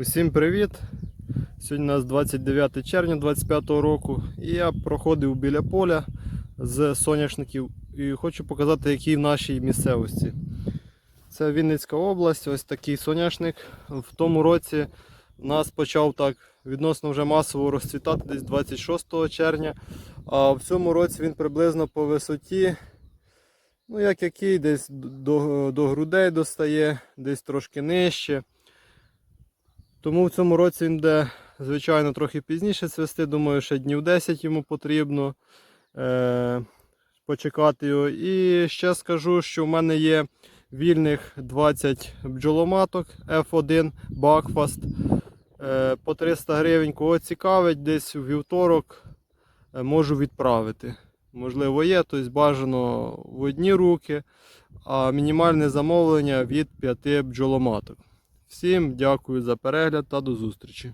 Усім привіт! Сьогодні у нас 29 червня 25 року і я проходив біля поля з соняшників і хочу показати, які в нашій місцевості. Це Вінницька область, ось такий соняшник. В тому році у нас почав так відносно вже масово розцвітати десь 26 червня. А в цьому році він приблизно по висоті, ну як який, десь до, до грудей достає, десь трошки нижче. Тому в цьому році він буде, звичайно, трохи пізніше цвісти. Думаю, ще днів 10 йому потрібно е- почекати його. І ще скажу, що в мене є вільних 20 бджоломаток F1 Buckfast е- по 300 гривень. Кого цікавить, десь у вівторок е, можу відправити. Можливо, є, тобто бажано в одні руки, а мінімальне замовлення від 5 бджоломаток. Всім дякую за перегляд та до зустрічі.